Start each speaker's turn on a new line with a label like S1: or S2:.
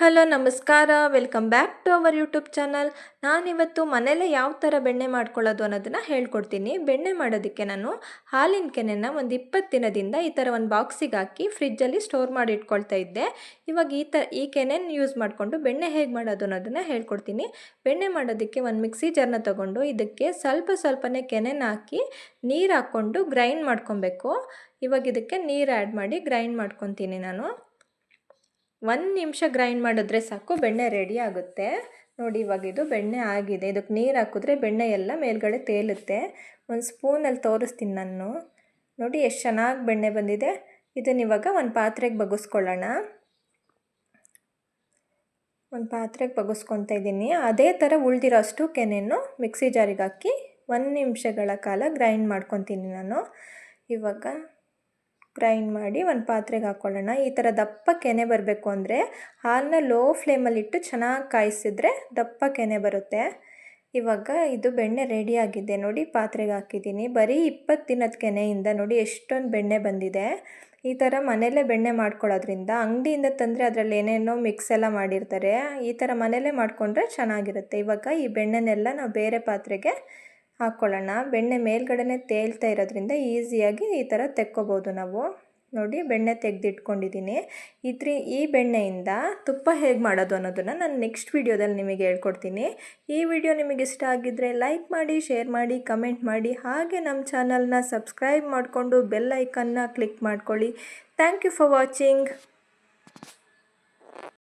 S1: Hello, ನಮಸ್ಕಾರ. Welcome back to our YouTube channel. ನಾನಿವತ್ತು ಮನೆಯಲ್ಲೇ ಯಾವ ಥರ ಬೆಣ್ಣೆ ಮಾಡ್ಕೊಳ್ಳೋದು ಅನ್ನೋದನ್ನು ಹೇಳ್ಕೊಡ್ತೀನಿ. ಬೆಣ್ಣೆ ಮಾಡೋದಕ್ಕೆ ನಾನು ಹಾಲಿನ ಕೆನೆನ ಒಂದು ಇಪ್ಪತ್ತು ದಿನದಿಂದ ಈ ಥರ ಒಂದು ಬಾಕ್ಸಿಗೆ ಹಾಕಿ ಫ್ರಿಜ್ಜಲ್ಲಿ ಸ್ಟೋರ್ ಮಾಡಿ ಇಟ್ಕೊಳ್ತಾ ಇದ್ದೆ. ಇವಾಗ ಈ ಥರ ಈ ಕೆನೆನ ಯೂಸ್ ಮಾಡಿಕೊಂಡು ಬೆಣ್ಣೆ ಹೇಗೆ ಮಾಡೋದು ಅನ್ನೋದನ್ನು ಹೇಳ್ಕೊಡ್ತೀನಿ. ಬೆಣ್ಣೆ ಮಾಡೋದಕ್ಕೆ ಒಂದು ಮಿಕ್ಸಿ ಜಾರ್ನ ತೊಗೊಂಡು ಇದಕ್ಕೆ ಸ್ವಲ್ಪ ಸ್ವಲ್ಪನೇ ಕೆನೆನ ಹಾಕಿ ನೀರು ಹಾಕ್ಕೊಂಡು ಗ್ರೈಂಡ್ ಮಾಡ್ಕೊಬೇಕು. ಇವಾಗ ಇದಕ್ಕೆ ನೀರು ಆ್ಯಡ್ ಮಾಡಿ ಗ್ರೈಂಡ್ ಮಾಡ್ಕೊತೀನಿ ನಾನು. ಒಂದು ನಿಮಿಷ ಗ್ರೈಂಡ್ ಮಾಡಿದ್ರೆ ಸಾಕು, ಬೆಣ್ಣೆ ರೆಡಿ ಆಗುತ್ತೆ. ನೋಡಿ, ಇವಾಗ ಇದು ಬೆಣ್ಣೆ ಆಗಿದೆ. ಇದಕ್ಕೆ ನೀರು ಹಾಕಿದ್ರೆ ಬೆಣ್ಣೆ ಎಲ್ಲ ಮೇಲ್ಗಡೆ ತೇಲುತ್ತೆ. ಒಂದು ಸ್ಪೂನಲ್ಲಿ ತೋರಿಸ್ತೀನಿ ನಾನು. ನೋಡಿ, ಎಷ್ಟು ಚೆನ್ನಾಗಿ ಬೆಣ್ಣೆ ಬಂದಿದೆ. ಇದನ್ನು ಇವಾಗ ಒಂದು ಪಾತ್ರೆಗೆ ಬಗ್ಗಿಸ್ಕೊಳ್ಳೋಣ ಒಂದು ಪಾತ್ರೆಗೆ ಬಗ್ಗಿಸ್ಕೊತಾ ಇದ್ದೀನಿ. ಅದೇ ಥರ ಉಳಿದಿರೋ ಅಷ್ಟು ಕೆನೆಯನ್ನು ಮಿಕ್ಸಿ ಜಾರಿಗೆ ಹಾಕಿ ಒಂದು ನಿಮಿಷಗಳ ಕಾಲ ಗ್ರೈಂಡ್ ಮಾಡ್ಕೊತೀನಿ ನಾನು. ಇವಾಗ ಗ್ರೈಂಡ್ ಮಾಡಿ ಒಂದು ಪಾತ್ರೆಗೆ ಹಾಕ್ಕೊಳ್ಳೋಣ ಈ ಥರ ದಪ್ಪ ಕೆನೆ ಬರಬೇಕು ಅಂದರೆ ಹಾಲನ್ನ ಲೋ ಫ್ಲೇಮಲ್ಲಿಟ್ಟು ಚೆನ್ನಾಗಿ ಕಾಯಿಸಿದ್ರೆ ದಪ್ಪ ಕೆನೆ ಬರುತ್ತೆ. ಇವಾಗ ಇದು ಬೆಣ್ಣೆ ರೆಡಿಯಾಗಿದೆ ನೋಡಿ ಪಾತ್ರೆಗೆ ಹಾಕಿದ್ದೀನಿ. ಬರೀ ಇಪ್ಪತ್ತು ದಿನದ ಕೆನೆಯಿಂದ ನೋಡಿ ಎಷ್ಟೊಂದು ಬೆಣ್ಣೆ ಬಂದಿದೆ. ಈ ಥರ ಮನೆಯಲ್ಲೇ ಬೆಣ್ಣೆ ಮಾಡ್ಕೊಳ್ಳೋದ್ರಿಂದ ಅಂಗಡಿಯಿಂದ ತಂದರೆ ಅದರಲ್ಲಿ ಏನೇನೋ ಮಿಕ್ಸ್ ಎಲ್ಲ ಮಾಡಿರ್ತಾರೆ. ಈ ಥರ ಮನೆಯಲ್ಲೇ ಮಾಡಿಕೊಂಡ್ರೆ ಚೆನ್ನಾಗಿರುತ್ತೆ. ಇವಾಗ ಈ ಬೆಣ್ಣೆನೆಲ್ಲ ನಾವು ಬೇರೆ ಪಾತ್ರೆಗೆ ಹಾಕ್ಕೊಳ್ಳೋಣ ಬೆಣ್ಣೆ ಮೇಲ್ಗಡೆ ತೇಲ್ತಾ ಇರೋದ್ರಿಂದ ಈಸಿಯಾಗಿ ಈ ಥರ ತೆಕ್ಕೋಬೋದು ನಾವು. ನೋಡಿ, ಬೆಣ್ಣೆ ತೆಗೆದಿಟ್ಕೊಂಡಿದ್ದೀನಿ. ಇದ್ರ ಈ ಬೆಣ್ಣೆಯಿಂದ ತುಪ್ಪ ಹೇಗೆ ಮಾಡೋದು ಅನ್ನೋದನ್ನು ನಾನು ನೆಕ್ಸ್ಟ್ ವೀಡಿಯೋದಲ್ಲಿ ನಿಮಗೆ ಹೇಳ್ಕೊಡ್ತೀನಿ. ಈ ವಿಡಿಯೋ ನಿಮಗೆ ಇಷ್ಟ ಆಗಿದ್ದರೆ ಲೈಕ್ ಮಾಡಿ ಶೇರ್ ಮಾಡಿ ಕಮೆಂಟ್ ಮಾಡಿ. ಹಾಗೆ ನಮ್ಮ ಚಾನಲ್ನ ಸಬ್ಸ್ಕ್ರೈಬ್ ಮಾಡಿಕೊಂಡು ಬೆಲ್ ಐಕನ್ನ ಕ್ಲಿಕ್ ಮಾಡ್ಕೊಳ್ಳಿ. Thank you for watching